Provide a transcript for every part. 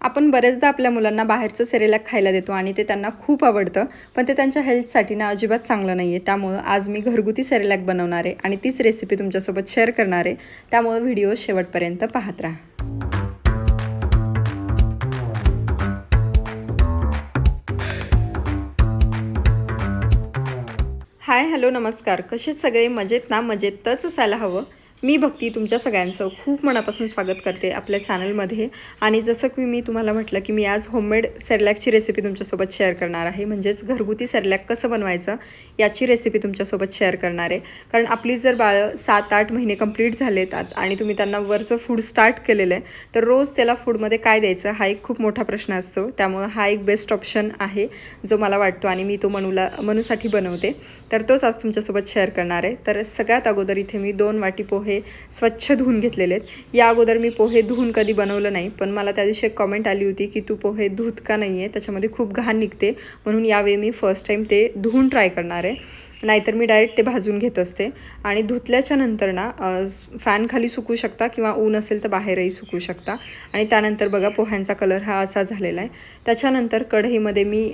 आपण बरेचदा आपल्या मुलांना बाहेरचं सेरेलॅक खायला देतो आणि ते त्यांना खूप आवडतं पण ते त्यांच्या हेल्थसाठी ना अजिबात चांगलं नाही आहे त्यामुळं आज मी घरगुती सेरेलॅक बनवणार आहे आणि तीच रेसिपी तुमच्यासोबत शेअर करणार आहे. त्यामुळं व्हिडिओ शेवटपर्यंत पाहत राहा. हाय हॅलो नमस्कार. कसे सगळे? मजेत ना? मजेतच असायला हवं. मी भक्ती तुमच्या सगळ्यांचं खूप मनापासून स्वागत करते आपल्या चॅनलमध्ये आणि जसं की मी तुम्हाला म्हटलं की मी आज होममेड सेरलॅकची रेसिपी तुमच्यासोबत शेअर करणार आहे. म्हणजेच घरगुती सेरलॅक कसं बनवायचं याची रेसिपी तुमच्यासोबत शेअर करणार आहे. कारण आपली जर बाळं सात आठ महिने कंप्लीट झालेत आहेत आणि तुम्ही त्यांना वरचं फूड स्टार्ट केलेलं आहे तर रोज त्याला फूडमध्ये काय द्यायचं हा एक खूप मोठा प्रश्न असतो. त्यामुळं हा एक बेस्ट ऑप्शन आहे जो मला वाटतो आणि मी तो मनूला मनूसाठी बनवते. तर तोच आज तुमच्यासोबत शेअर करणार आहे. तर सगळ्यात अगोदर इथे मी दोन वाटी पोहे स्वच्छ धुवून घेतलेले आहेत. या अगोदर मी पोहे धुवून कधी बनवलं नाही पण मला त्या दिवशी एक कॉमेंट आली होती की तू पोहे धुत का नाही आहे त्याच्यामध्ये खूप घाण निघते. म्हणून यावेळी मी फर्स्ट टाईम ते धुवून ट्राय करणार आहे. नाहीतर मी डायरेक्ट ते भाजून घेत असते. आणि धुतल्याच्या नंतर ना फॅनखाली फॅन खाली सुकू शकता किंवा ऊन असेल तर बाहेरही सुकू शकता. आणि त्यानंतर बघा पोह्यांचा कलर हा असा झालेला आहे. त्याच्यानंतर कढईमध्ये मी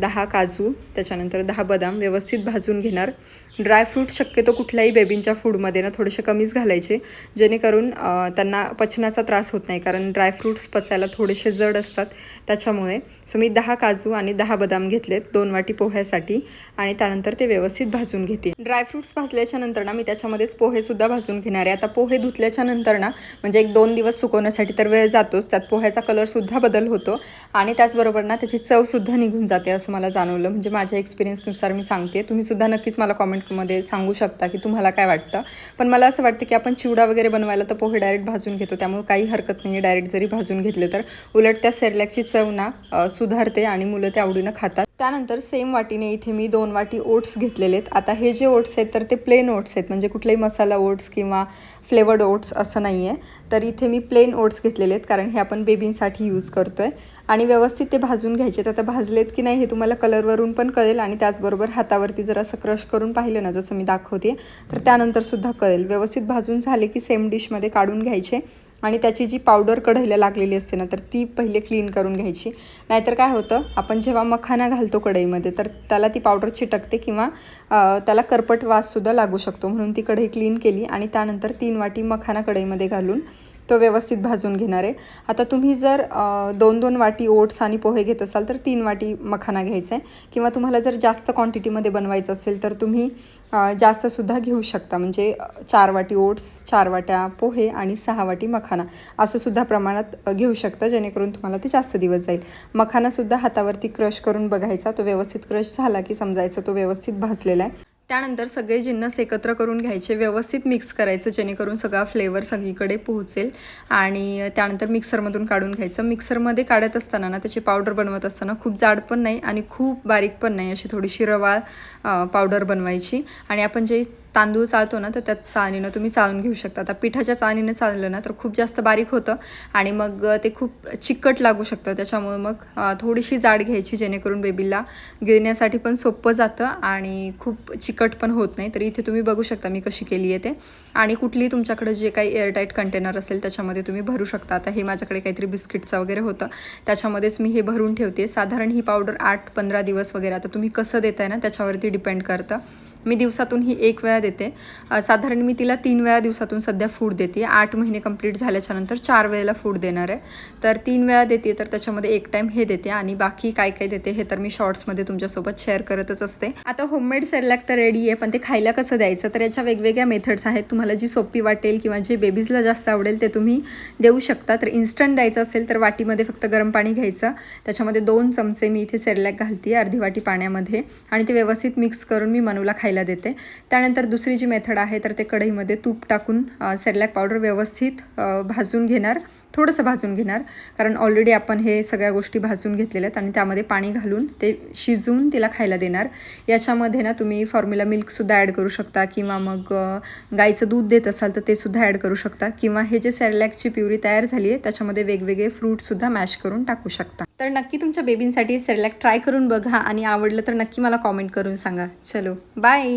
दहा काजू त्याच्यानंतर दहा बदाम व्यवस्थित भाजून घेणार. ड्रायफ्रूट शक्यतो कुठल्याही बेबींच्या फूडमध्ये ना थोडेसे कमीच घालायचे जेणेकरून त्यांना पचनाचा त्रास होत नाही. कारण ड्रायफ्रूट्स पचायला थोडेसे जड असतात. त्याच्यामुळे सो मी दहा काजू आणि दहा बदाम घेतलेत दोन वाटी पोह्यासाठी. आणि त्यानंतर ते व्यवस्थित भाजून घेते. ड्रायफ्रूट्स भाजल्याच्या नंतर ना मी त्याच्यामध्येच पोहेसुद्धा भाजून घेणार आहे. आता पोहे धुतल्याच्या नंतर ना म्हणजे एक दोन दिवस सुकवण्यासाठी तर वेळ जातोच. त्यात पोह्याचा कलरसुद्धा बदल होतो. आणि त्याचबरोबर ना त्याची चवसुद्धा निघून जाते असं मला जाणवलं. म्हणजे माझ्या एक्सपिरियन्सनुसार मी सांगते. तुम्ही सुद्धा नक्कीच मला कॉमेंट कमेंटमध्ये सांगू शकता की तुम्हाला काय वाटतं. पण मला असं वाटतं की आपण चिवडा वगैरे बनवायला तर पोहे डायरेक्ट भाजून घेतो. त्यामुळे काही हरकत नाही आहे डायरेक्ट जरी भाजून घेतले तर. उलट त्या सेरलॅकची चव ना सुधारते आणि मुलं ते आवडीनं खातात. त्यानंतर सेम वाटीने इथे मी दोन वाटी ओट्स घेतलेले आहेत आता हे जे ओट्स आहेत तर ते प्लेन ओट्स आहेत. म्हणजे कुठलेही मसाला ओट्स किंवा फ्लेवर्ड ओट्स असं नाही आहे तर इथे मी प्लेन ओट्स घेतलेले आहेत कारण हे आपण बेबींसाठी यूज करतो आहे आणि व्यवस्थित ते भाजून घ्यायचे तर आता भाजलेत की नाही हे तुम्हाला कलरवरून पण कळेल आणि त्याचबरोबर हातावरती जर असं क्रश करून पाहिलं ना जसं मी दाखवते तर त्यानंतरसुद्धा कळेल. व्यवस्थित भाजून झाले की सेम डिशमध्ये काढून घ्यायचे. आणि त्याची जी पावडर कढईला लागलेली असते ना तर ती पहिले क्लीन करून घ्यायची. नाहीतर काय होतं आपण जेव्हा मखाना घालतो कढईमध्ये तर त्याला ती पावडर चिटकते किंवा त्याला करपट वाससुद्धा लागू शकतो. म्हणून ती कढई क्लीन केली आणि त्यानंतर तीन वाटी मखाना कढईमध्ये घालून तो व्यवस्थित भाजून घेणार आहे. आता तुम्ही जर दोन दोन वाटी ओट्स आणि पोहे घेत असाल तर तीन वाटी मखाना घ्यायचा आहे. किंवा तुम्हाला जर जास्त क्वांटिटीमध्ये बनवायचं असेल तर तुम्ही जास्तसुद्धा घेऊ शकता. म्हणजे चार वाटी ओट्स चार वाट्या पोहे आणि सहा वाटी मखाना असंसुद्धा प्रमाणात घेऊ शकता. जेणेकरून तुम्हाला ते जास्त दिवस जाईल. मखानासुद्धा हातावरती क्रश करून बघायचा. तो व्यवस्थित क्रश झाला की समजायचं तो व्यवस्थित भाजलेला आहे. त्यानंतर सगळे जिन्नस एकत्र करून घ्यायचे व्यवस्थित मिक्स करायचं जेणेकरून सगळा फ्लेवर सगळीकडे पोहोचेल. आणि त्यानंतर मिक्सरमधून काढून घ्यायचं. मिक्सरमध्ये काढत असताना ना त्याची पावडर बनवत असताना खूप जाड पण नाही आणि खूप बारीक पण नाही अशी थोडीशी रवाळ पावडर बनवायची. आणि आपण जे तांदूळ चालतो ना तर त्यात चाळणीनं तुम्ही चाळून घेऊ शकता. आता पिठाच्या चाळणीनं चाललं ना तर खूप जास्त बारीक होतं आणि मग ते खूप चिकट लागू शकतं. त्याच्यामुळे मग थोडीशी जाड घ्यायची जेणेकरून बेबीला गिरण्यासाठी पण सोपं जातं आणि खूप चिकट पण होत नाही. तर इथे तुम्ही बघू शकता मी कशी केली आहे ते. आणि कुठलीही तुमच्याकडे जे काही एअरटाईट कंटेनर असेल त्याच्यामध्ये तुम्ही भरू शकता. आता हे माझ्याकडे काहीतरी बिस्किटचं वगैरे होतं. त्याच्यामध्येच मी हे भरून ठेवते. साधारण ही पावडर आठ पंधरा दिवस वगैरे आता तुम्ही कसं देताय ना त्याच्यावरती डिपेंड करतं. मी दिवसातून ही एक वेळा देते. साधारण मी तिला तीन वेळा दिवसातून सध्या फूड देते. आठ महिने कंप्लीट झाल्याच्यानंतर चार वेळेला फूड देणार आहे. तर तीन वेळा देते तर त्याच्यामध्ये एक टाईम हे देते आणि बाकी काय काय देते हे तर मी शॉर्ट्समध्ये तुमच्यासोबत शेअर करतच असते. आता होममेड सेरलॅक तर रेडी आहे पण ते खायला कसं द्यायचं? तर याच्या वेगवेगळ्या मेथड्स आहेत. तुम्हाला जी सोपी वाटेल किंवा जे बेबीजला जास्त आवडेल ते तुम्ही देऊ शकता. तर इन्स्टंट द्यायचं असेल तर वाटीमध्ये फक्त गरम पाणी घ्यायचं. त्याच्यामध्ये दोन चमचे मी इथे सेरलॅक घालते अर्धी वाटी पाण्यामध्ये. आणि ते व्यवस्थित मिक्स करून मी मनूला खायला देते. त्यानंतर दुसरी जी मेथड आहे तर ते कढईमध्ये तूप टाकून सेरलॅक पावडर व्यवस्थित भाजून घेणार. थोडंसं भाजून घेणार. कारण ऑलरेडी आपण हे सगळ्या गोष्टी भाजून घेतलेल्या आहेत आणि त्यामध्ये पाणी घालून ते शिजवून तिला खायला देणार. याच्यामध्ये ना तुम्ही फॉर्म्युला मिल्कसुद्धा ॲड करू शकता किंवा मग गाईचं दूध देत असाल तर ते सुद्धा ॲड करू शकता. किंवा हे जे सेरलॅकची प्युरी तयार झाली आहे त्याच्यामध्ये वेगवेगळे फ्रूटसुद्धा मॅश करून टाकू शकता. तर नक्की तुमच्या बेबींसाठी सेरलॅक ट्राय करून बघा आणि आवडलं तर नक्की मला कॉमेंट करून सांगा. चलो बाय